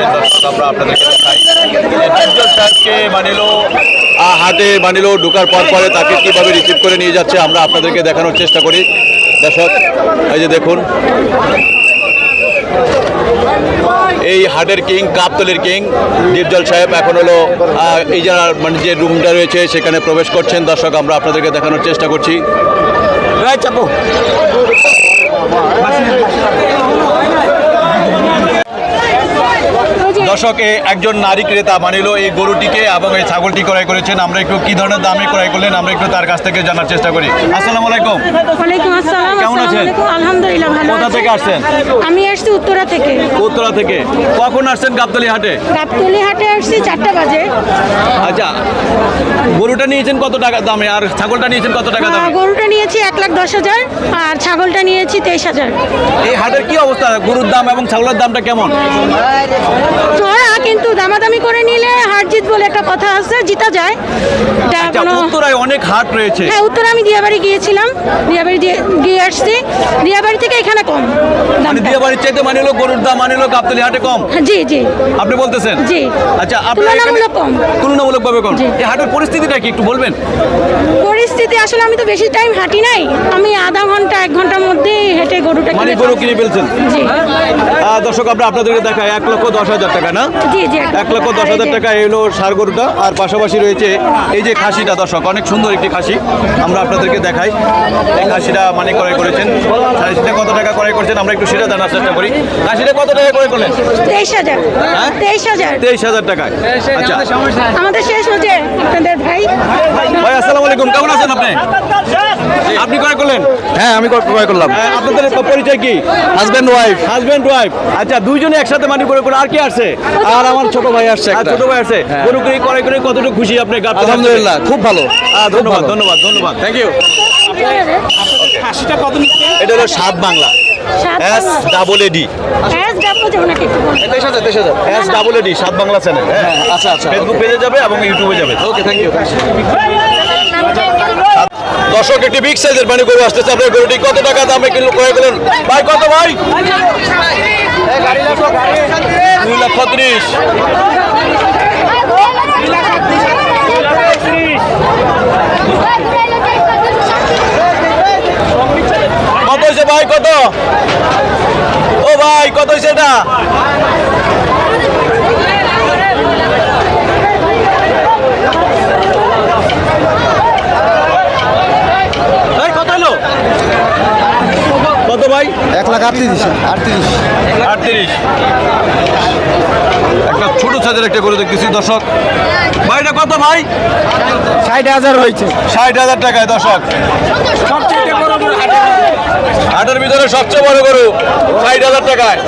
দেখতে পাচ্ছেন আমরা আপনাদেরকে দেখাই। ডিপজল মানিলো ঢোকার পর পরে তাকে কীভাবে রিসিভ করে নিয়ে যাচ্ছে আমরা আপনাদেরকে দেখানোর চেষ্টা করি। দর্শক এই যে দেখুন। এই হাটের কিং কাপতলের কিং ডিপজল সাহেব এখন হলো এই যারা মানে যে রুমটা রয়েছে সেখানে প্রবেশ করছেন। দর্শক আমরা আপনাদেরকে দেখানোর চেষ্টা করছি। চাপো। দর্শক একজন নারী ক্রেতা মানিল এই গরুটিকে এবং এই ছাগলটি ক্রয় করেছেন। আমরা একটু কি ধরনের দামে ক্রয় করলেন? আমরা একটু তার কাছ থেকে জানার চেষ্টা করি। আসসালামু আলাইকুম। ওয়ালাইকুম আসসালাম কেমন আছেন? আলহামদুলিল্লাহ ভালো কোথা থেকে আসছেন? আমি আসছি উত্তরা থেকে। উত্তরা থেকে। কখন আসছেন গাবতলি হাটে? গাবতলি হাটে আসছি চারটা বাজে। আচ্ছা গরুটা নিয়েছেন কত টাকা দামে? আর ছাগলটা নিয়েছেন কত টাকা দামে? গরুটা নিয়েছি এক লাখ দশ হাজার আর ছাগলটা নিয়েছি তেইশ হাজার। এই হাটের কি অবস্থা? গরুর দাম এবং ছাগলের দামটা কেমন? চড়া কিন্তু দামাদামি করে নিলে হার জিত বলে একটা কথা আছে জিতা যায়। এটা আচ্ছা কোনো উত্তরায় অনেক হাট রয়েছে। হ্যাঁ উত্তরা আমি দিয়াবাড়ি গিয়েছিলাম। দিয়াবাড়ি গিয়ে আসছি। দিয়াবাড়ি থেকে এখানে কম মানে দামটা। দিয়ে বাড়ির চাইতে মানিল গরুর দাম মানিল গাবতলি হাটে কম? হ্যাঁ, জি জি। আপনি বলতেছেন? জি। আচ্ছা আপনার তুলনামূলক কম। তুলনামূলকভাবে কম। এই হাটের পরিস্থিতিটা কি একটু বলবেন? পরিস্থিতি আসলে আমি তো বেশি টাইম হাঁটি নাই। আমি আধা ঘণ্টা এক ঘণ্টার মধ্যেই হেঁটে গরুটা মানে গরু কিনে ফেলছেন? দর্শক আমরা আপনাদেরকে দেখাই এক লক্ষ দশ হাজার টাকা না? এক লক্ষ দশ হাজার টাকা এলো সার গরুটা আর পাশাপাশি রয়েছে এই যে খাসিটা দর্শক অনেক সুন্দর একটি খাসি। আমরা আপনাদেরকে দেখাই এই খাসিটা মানে ক্রয় করেছেন। খাসিটা কত টাকা ক্রয় করছেন? আমরা একটু সেটা জানার চেষ্টা করি। খাসিটা কত টাকা ক্রয় করলেন? তেইশ হাজার। হ্যাঁ? তেইশ হাজার। তেইশ হাজার টাকায়। আচ্ছা। আমাদের শেষ হচ্ছে আপনাদের ভাই। ভাই আসসালামু আলাইকুম। কেমন আছেন আপনি? আপনি ক্রয় করলেন? হ্যাঁ আমি ক্রয় করলাম। হ্যাঁ, আপনাদের পরিচয় কি? হাজব্যান্ড ওয়াইফ হাজবেন্ড ওয়াইফ আচ্ছা দুইজনে একসাথে মানি করে করে আর কি আসছে? আর আমার ছোট ভাই আসছে ছোট ভাই আছে হ্যাঁ। গরু করে করে করে কতটুকু খুশি আপনি? আলহামদুলিল্লাহ খুব ভালো। ধন্যবাদ ধন্যবাদ ধন্যবাদ। থ্যাংক ইউ এটা হলো Saat Bangla. S double A D S double A D Saat Bangla channel হ্যাঁ। আচ্ছা আচ্ছা ফেসবুক পেজে যাবে এবং ইউটিউবে যাবে। ওকে থ্যাংক ইউ দর্শক, একটি বিগ সাইজের পানি গরু আসতেছে। আপনার গরুটি কত টাকা দামে কিলো ক্রয় করলেন? ভাই, কত ভাই? দুই লক্ষ ত্রিশ কত হয়েছে ভাই, কত? ও ভাই, কত হয়েছে এটা এই, কত হলো কত ভাই? এক লাখ আটত্রিশ। আটত্রিশ। আটত্রিশ। একটা ছোট সাইজের একটা গরু দেখতেছি দর্শক। ভাইটা কত ভাই? ষাট হাজার হয়েছে। ষাট হাজার টাকায় দর্শক। হাটের ভিতরে সবচেয়ে বড় গরু ষাট হাজার টাকায়।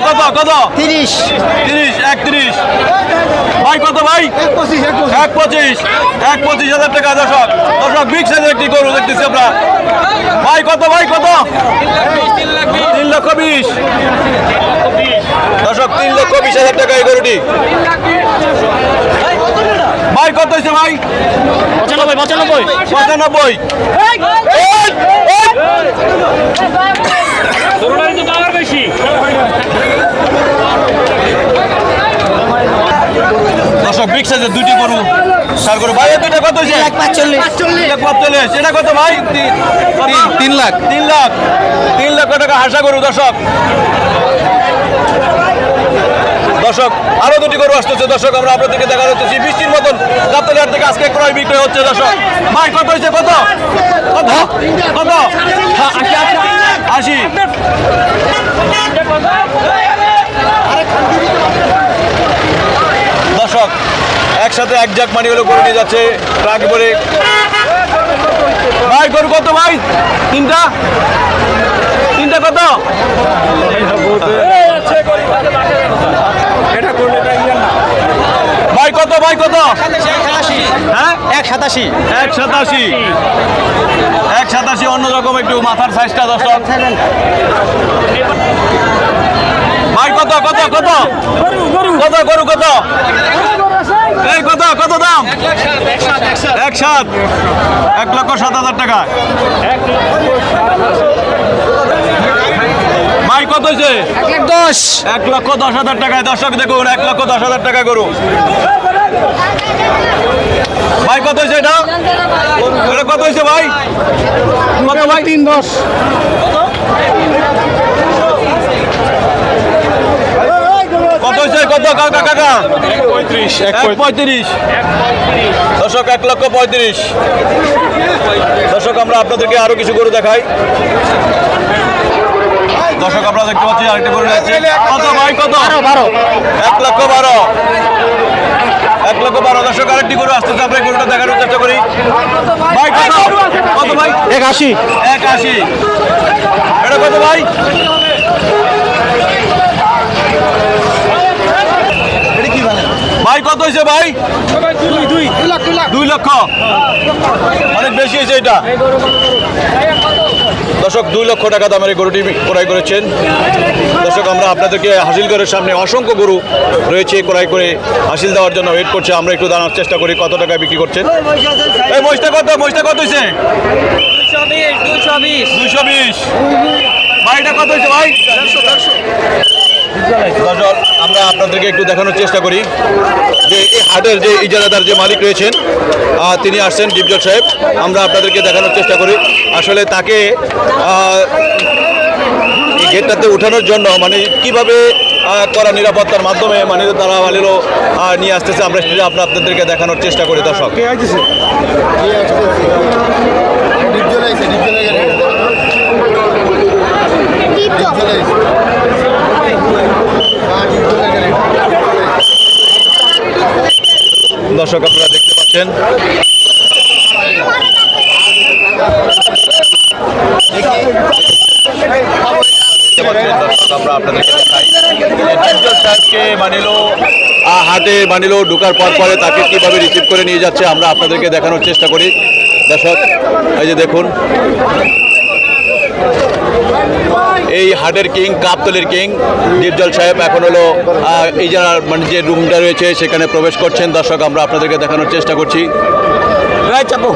ভাই কত কত? তিরিশ। তিরিশ একত্রিশ। ভাই কত ভাই? পঁচিশ এক পঁচিশ এক পঁচিশ হাজার টাকা দর্শক। দর্শক বিগ সাইজের একটি গরু দেখতেছি আমরা। ভাই কত ভাই কত? তিন লক্ষ বিশ। দর্শক তিন লক্ষ বিশ হাজার টাকা এই গরুটি। ভাই কত হয়েছে ভাই? পঁচানব্বই পঁচানব্বই। পঁচানব্বই। দর্শক বিগ সাইজের দুটি গরু সার গরু। ভাই দুইটা কত হয়েছে? পাঁচচল্লিশ। লাখ পঁয়তাল্লিশ এটা কত ভাই? তিন- লাখ। তিন লাখ। তিন লক্ষ টাকা হাসা গরু দর্শক। দর্শক আরও দুটি গরু আসতেছে। দর্শক আমরা আপনাদেরকে দেখা যাচ্ছে বৃষ্টির মতন গাবতলিহাট থেকে আজকে ক্রয় বিক্রয় হচ্ছে দর্শক। ভাই কত হয়েছে? কত? কত? কত? আশি দর্শক একসাথে এক জাক মানি হলো গরু নিয়ে যাচ্ছে ট্রাক করে ভাই, গরু কত ভাই? তিনটা? তিনটা কত? ভাই কত ভাই, কত? হ্যাঁ? এক সাতাশি। এক সাতাশি এক সাতাশি অন্যরকম একটু মাথার সাইজটা দর্শক। ভাই কত কত কত? কত গরু কত? এই কত কত দাম? এক সাত এক লক্ষ সাত হাজার টাকা। কত হয়েছে? এক লাখ দশ। এক লক্ষ দশ হাজার টাকায়। দর্শক দেখুন এক লক্ষ দশ হাজার টাকা গরু। ভাই কত হয়েছে এটা? এটা কত হয়েছে ভাই? কত ভাই? তিন দশ। কত কত কাকা কাকা? পঁয়ত্রিশ এক পঁয়ত্রিশ। দর্শক এক লক্ষ পঁয়ত্রিশ। দর্শক আমরা আপনাদেরকে আরও কিছু গরু দেখাই। দর্শক আপনারা দেখতে পাচ্ছি আরেকটা গরু রয়েছে। কত ভাই কত? বারো এক লক্ষ বারো। এক লক্ষ বারো। দর্শক আরেকটি গরু আসতেছে আমরা গরুটা দেখানোর চেষ্টা করি। ভাই কত? কত ভাই? এক আশি। এক আশি। এটা কত ভাই? ভাই কত হয়েছে ভাই? দুই লক্ষ। অনেক বেশি হয়েছে এটা। দর্শক দুই লক্ষ টাকা দামের গরুটি ক্রয় করেছেন। দর্শক আমরা আপনাদেরকে হাসিলগড়ের সামনে অসংখ্য গরু রয়েছে ক্রয় করে হাসিল দেওয়ার জন্য ওয়েট করছে। আমরা একটু জানার চেষ্টা করি কত টাকায় বিক্রি করছেন? এই মহিষটা কত? মহিষটা কত হয়েছে? দুইশো বিশ ভাইটা কত হয়েছে ভাই? দর্শক আমরা আপনাদেরকে একটু দেখানোর চেষ্টা করি যে এই হাটের যে ইজারাদার যে মালিক রয়েছেন তিনি আসছেন ডিপজল সাহেব। আমরা আপনাদেরকে দেখানোর চেষ্টা করি। আসলে তাকে এই গেটটাতে উঠানোর জন্য মানে কীভাবে করা নিরাপত্তার মাধ্যমে মানে তারা মালিরও নিয়ে আসতেছে আমরা সেটা আপনার আপনাদেরকে দেখানোর চেষ্টা করি দর্শক। দর্শক আপনারা দেখতে পাচ্ছেন। হাটে মানিলো ঢুকার পর পরে তাকে কীভাবে রিসিভ করে নিয়ে যাচ্ছে আমরা আপনাদেরকে দেখানোর চেষ্টা করি। দর্শক, এই যে দেখুন। এই হাটের কিং, কাপতলের কিং, দীপজল সাহেব এখন হলো এই যারা মানে যে রুমটা রয়েছে সেখানে প্রবেশ করছেন। দর্শক, আমরা আপনাদেরকে দেখানোর চেষ্টা করছি। রায় চাপো